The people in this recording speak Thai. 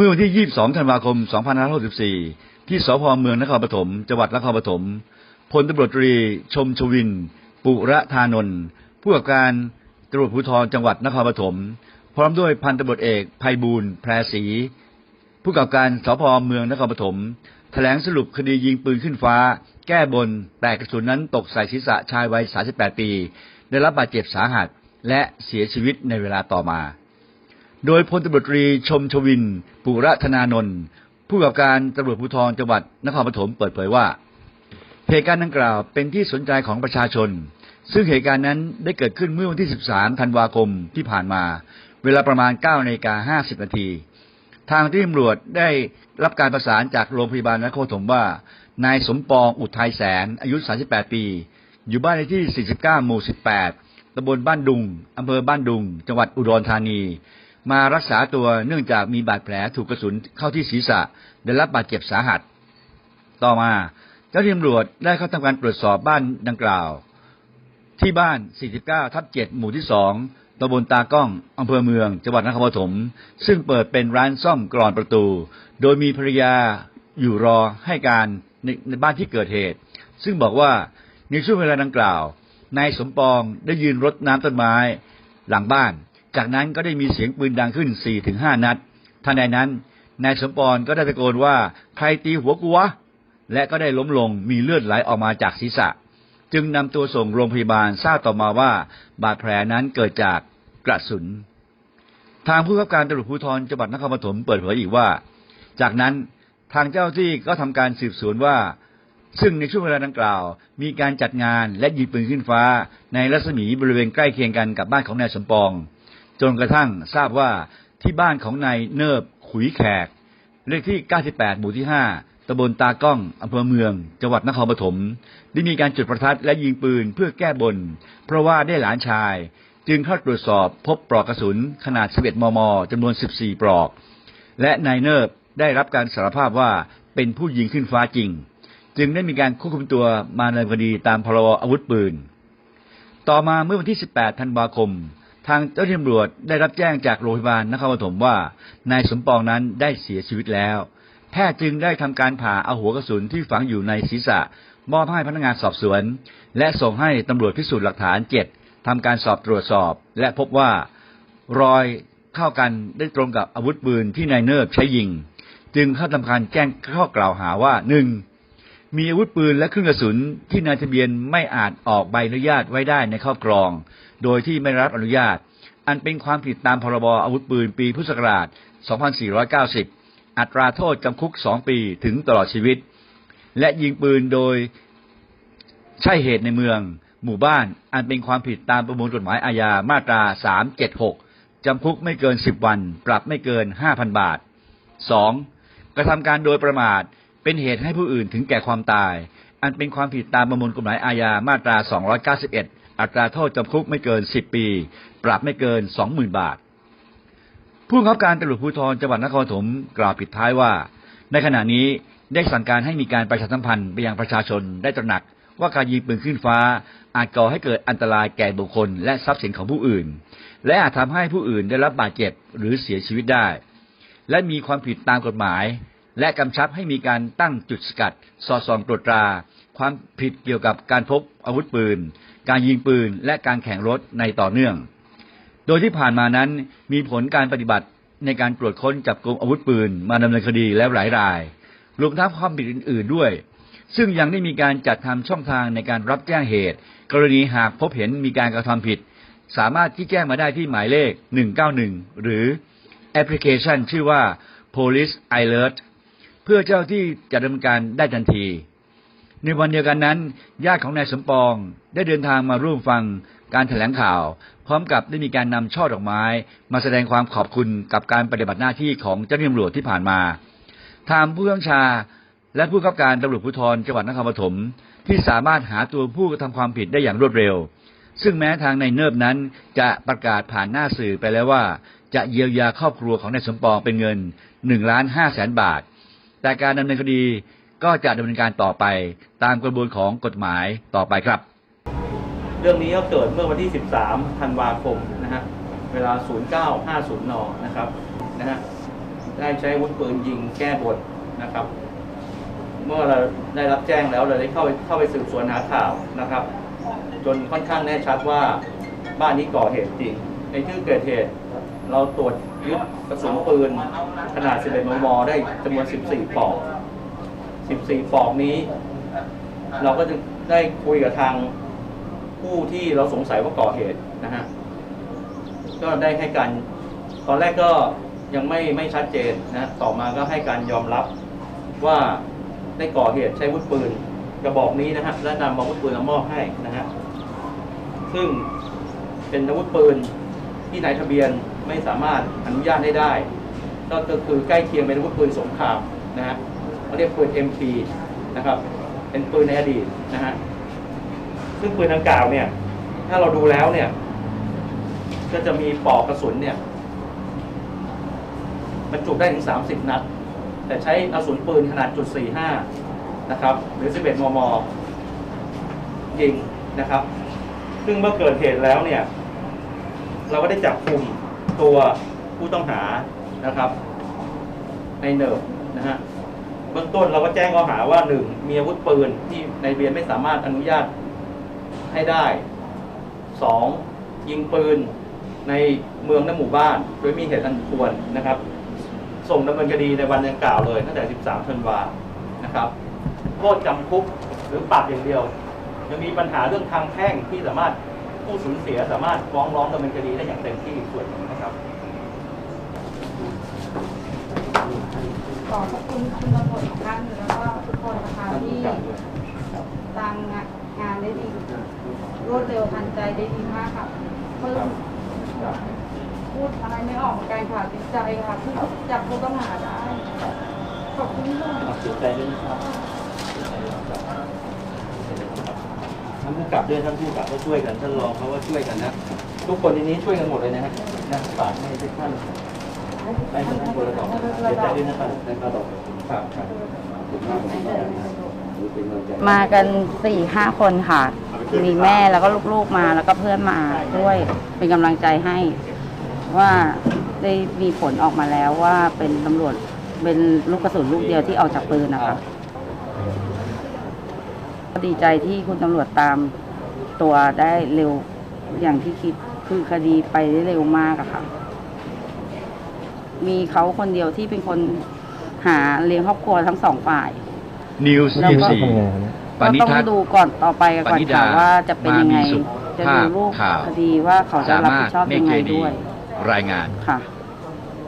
เมื่อวันที่ 22 ธันวาคม 2564 ที่สพเมืองนครปฐม จังหวัดนครปฐม พลตำรวจตรีชมชวิน ปุระธานนท์ผู้กับการตำรวจภูธรจังหวัดนครปฐม พร้อมด้วยพันตำรวจเอกไพบูลย์แพรศรีผู้กำกับการสพเมืองนครปฐมแถลงสรุปคดียิงปืนขึ้นฟ้า แก้บน แต่กระสุนนั้นตกใส่ศีรษะชายวัย 38 ปี ได้รับบาดเจ็บสาหัสและเสียชีวิตในเวลาต่อมา โดยพลตำรวจตรีชมชวิน ปุระธนานนท์ผู้กับการตำรวจภูธรจังหวัดนครปฐมเปิดเผยว่า เหตุการณ์ดังกล่าวเป็นที่สนใจของประชาชน ซึ่งเหตุการณ์นั้นได้เกิดขึ้นเมื่อวันที่ 13 ธันวาคมที่ผ่านมา เวลาประมาณ9นาฬิกา50 นาที ทางที่ตำรวจได้รับการประสานจากโรงพยาบาลนครปฐมว่า นายสมปองอุทัยแสน อายุ 38 ปี อยู่บ้านเลขที่ 49 หมู่ 18ตำบลบ้านดุงอำเภอบ้านดุง จังหวัดอุดรธานี มารักษาตัวเนื่องจากมีบาดแผลถูกกระสุนเข้าที่ศีรษะได้รับบาดเจ็บสาหัส ต่อมาเจ้าหน้าที่ตำรวจได้เข้าทำการตรวจสอบบ้านดังกล่าว ที่บ้าน 49 ทับ 7 หมู่ที่ 2ตำบลตากล้องอำเภอเมือง จังหวัดนครปฐม ซึ่งเปิดเป็นร้านซ่อมกรอนประตู โดยมีภรรยาอยู่รอให้การในในบ้านที่เกิดเหตุ ซึ่งบอกว่าในช่วงเวลาดังกล่าว นายสมปองได้ยืนรดน้ำต้นไม้ หลังบ้าน จากนั้นก็ได้มีเสียงปืนดังขึ้น4-5นัดทันใดนั้นนายสมปองก็ได้ตะโกนว่าใครตีหัวกูวะและก็ได้ล้มลงมีเลือดไหลออกมาจากศีรษะ จึงนำตัวส่งโรงพยาบาลทราบต่อมาว่า บาดแผลนั้นเกิดจากกระสุน ทางผู้กำกับการตำรวจภูธรจังหวัดนครปฐมเปิดเผยอีกว่า จากนั้นทางเจ้าที่ก็ทำการสืบสวนว่า ซึ่งในช่วงเวลาดังกล่าว มีการจัดงานและยิงปืนขึ้นฟ้า ในรัศมีบริเวณใกล้เคียงกันกับบ้านของนายสมปอง จนกระทั่งทราบว่าที่บ้านของนายเนิบขุยแขก เลขที่ 98 หมู่ที่ 5ตำบลตากล้องอำเภอเมือง จังหวัดนครปฐมได้มีการจุดประทัดและยิงปืนเพื่อแก้บน เพราะว่าได้หลานชาย จึงเข้าตรวจสอบพบปลอกกระสุนขนาด 11 มม จำนวน 14 ปลอก และนายเนิบได้รับการสารภาพว่าเป็นผู้ยิงขึ้นฟ้าจริง จึงได้มีการควบคุมตัวมาดำเนินคดีตามพรบอาวุธปืน ต่อมาเมื่อวันที่ 18 ธันวาคม ทางเจ้าหน้าที่ตำรวจได้รับแจ้งจากโรงพยาบาลนครปฐมว่านายสมปองนั้นได้เสียชีวิตแล้ว แพทย์จึงได้ทำการผ่าเอาหัวกระสุนที่ฝังอยู่ในศีรษะ มอบให้พนักงานสอบสวน และส่งให้ตำรวจพิสูจน์หลักฐานเจ็ดทำการสอบตรวจสอบ และพบว่ารอยเข้ากันได้ตรงกับอาวุธปืนที่นายเนิบใช้ยิง จึงเข้าทำการแจ้งข้อกล่าวหาว่าหนึ่ง มีอาวุธปืนและเครื่องกระสุนที่นายทะเบียนไม่อาจออกใบอนุญาตไว้ได้ในครอบครอง โดยที่ไม่รับอนุญาต อันเป็นความผิดตามพรบอาวุธปืนปีพุทธศักราช 2490 อัตราโทษจำคุก 2 ปีถึงตลอดชีวิต และยิงปืนโดยใช่เหตุในเมือง หมู่บ้าน อันเป็นความผิดตามประมวลกฎหมายอาญามาตรา 376 จำคุกไม่เกิน 10 วัน ปรับไม่เกิน 5,000 บาท 2. กระทำการโดยประมาท เป็นเหตุให้ผู้อื่นถึงแก่ความตาย อันเป็นความผิดตามประมวลกฎหมายอาญามาตรา 291 อัตราโทษจำคุกไม่เกิน 10 ปี ปรับไม่เกิน 20,000 บาท ผู้บังคับการตำรวจภูธรจังหวัดนครปฐมกล่าวปิดท้ายว่า ในขณะนี้ได้สั่งการให้มีการประชาสัมพันธ์ไปยังประชาชนได้ตระหนักว่าการยิงปืนขึ้นฟ้า อาจก่อให้เกิดอันตรายแก่บุคคลและทรัพย์สินของผู้อื่น และอาจทำให้ผู้อื่นได้รับบาดเจ็บหรือเสียชีวิตได้ และมีความผิดตามกฎหมาย และกำชับให้มีการตั้งจุดสกัด สอดส่องตรวจตรา ความผิดเกี่ยวกับการพกอาวุธปืน การยิงปืน และการแข่งรถในต่อเนื่อง โดยที่ผ่านมานั้นมีผลการปฏิบัติในการตรวจค้นจับกลุ่มอาวุธปืน มาดำเนินคดีแล้วหลายราย รวมทั้งความผิดอื่น ๆด้วย ซึ่งยังได้มีการจัดทำช่องทางในการรับแจ้งเหตุ กรณีหากพบเห็นมีการกระทำผิด สามารถที่แจ้งมาได้ที่หมายเลข 191 หรือแอปพลิเคชันชื่อว่า police alert พื่อเจ้าที่จะดำเนินการได้ทันที ในวันเดียวกันนั้น ญาติของนายสมปองได้เดินทางมาร่วมฟังการแถลงข่าว พร้อมกับได้มีการนำช่อดอกไม้ มาแสดงความขอบคุณกับการปฏิบัติหน้าที่ของเจ้าหน้าที่ตำรวจที่ผ่านมาทางผู้กำกับชาและผู้กำกับการตำรวจภูธรจังหวัดนครปฐมที่สามารถหาตัวผู้กระทำความผิดได้อย่างรวดเร็ว ซึ่งแม้ทางในายเนิบนั้นจะประกาศผ่านหน้าสื่อไปแล้วว่า จะเยียวยาครอบครัวของนายสมปองเป็นเงิน1ล้าน5แสนบาท แต่การดำเนินคดีก็จะดำเนินการต่อไป ตามกระบวนของกฎหมายต่อไปครับ เรื่องนี้ก็เกิดเมื่อวันที่ 13 ธันวาคมนะฮะเวลา 0950 น นะครับนะฮะได้ใช้อาวุธปืนยิงแก้บทนะครับ เมื่อเราได้รับแจ้งแล้วเราได้เข้าไปเข้าไปสืบสวนหาข่าวนะครับ จนค่อนข้างแน่ชัดว่าบ้านนี้ก่อเหตุจริง ในที่เกิดเหตุ เราตรวจยึดกระสุนปืนขนาด 11 มม ได้จำนวน 14 ปลอก 14 ปลอกนี้ เราก็จะได้คุยกับทางผู้ที่เราสงสัยว่าก่อเหตุนะฮะ ก็ได้ให้การ ตอนแรกก็ยังไม่ไม่ชัดเจนนะ ต่อมาก็ให้การยอมรับว่าได้ก่อเหตุใช้วุธปืนกระบอกนี้นะฮะ และนำอาวุธปืนมามอบให้นะฮะ ซึ่งเป็นอาวุธปืนที่นายทะเบียน ไม่สามารถอนุญาตให้ได้ก็ก็คือใกล้เคียงเป็นอาวุธปืนสงครามนะฮะเขาเรียกปืน MP นะครับ เป็นปืนในอดีตนะฮะ ซึ่งปืนดังกล่าวเนี่ย ถ้าเราดูแล้วเนี่ย ก็จะมีปลอกกระสุนเนี่ยบรรจุได้ถึง 30 นัด แต่ใช้กระสุนปืนขนาดจุด45 นะครับ หรือ 11 มม ยิงนะครับ ซึ่งเมื่อเกิดเหตุแล้วเนี่ย เราก็ได้จับกลุ่ม ตัวผู้ต้องหานะครับ ในเนิร์ฟนะฮะเบื้องต้นเราก็แจ้งข้อหาว่าหนึ่งมีอาวุธปืนที่ในเบียนไม่สามารถอนุญาตให้ได้สองยิงปืนในเมืองและหมู่บ้าน โดยมีเหตุอันควรนะครับ ส่งดำเนินคดีในวันดังกล่าวเลยตั้งแต่ 13ธันวานะครับโทษจำคุกหรือปรับอย่างเดียว ยังมีปัญหาเรื่องทางแพ่งที่สามารถ ผู้สูญเสียสามารถฟ้องร้องดำเนินคดีได้อย่างเต็มที่ส่วนหนึ่งนะครับขอบพระคุณคุณตำรวจทุกท่านแล้วก็ทุกคนนะคะที่ตามงานได้ดีรวดเร็วทันใจได้ดีมากค่ะเพิ่มพูดอะไรไม่ออกเหมือนกันค่ะติดใจค่ะที่จับผู้ต้องหาได้ขอบคุณค่ะเสียใจด้วยนะครับ ท่านผู้กับด้วยท่านผู้กับก็ช่วยกันท่านรองเขาก็ช่วยกันนะ ทุกคนในนี้ช่วยกันหมดเลยนะฮะนะฝากให้ทุกท่านให้ทุกท่านคนละดอกเสียใจด้วยนะครับในระดอกครับครับขอบคุณมากครับมากันสี่ห้าคนค่ะ มีแม่แล้วก็ลูกๆมาแล้วก็เพื่อนมาด้วยเป็นกำลังใจให้ ว่าได้มีผลออกมาแล้วว่าเป็นตำรวจเป็นลูกกระสุนลูกเดียวที่ออกจากปืนนะคะ ดีใจที่คุณตำรวจตามตัวได้เร็วอย่างที่คิดคือคดีไปได้เร็วมากอะค่ะ มีเขาคนเดียวที่เป็นคนหาเลี้ยงครอบครัวทั้งสองฝ่าย นิวส์แล้วยี่ก็สี่ปก็ณิต้องทัศน์ ดูก่อนต่อไปก่อนปณิดาค่ะว่าจะเป็นยังไง มามีสุขจะดูรูปภาพข่าว คดีว่าเขาจะสารับมาผิรดถชอบเมยังเกไงดีด้วยรายงาน ค่ะ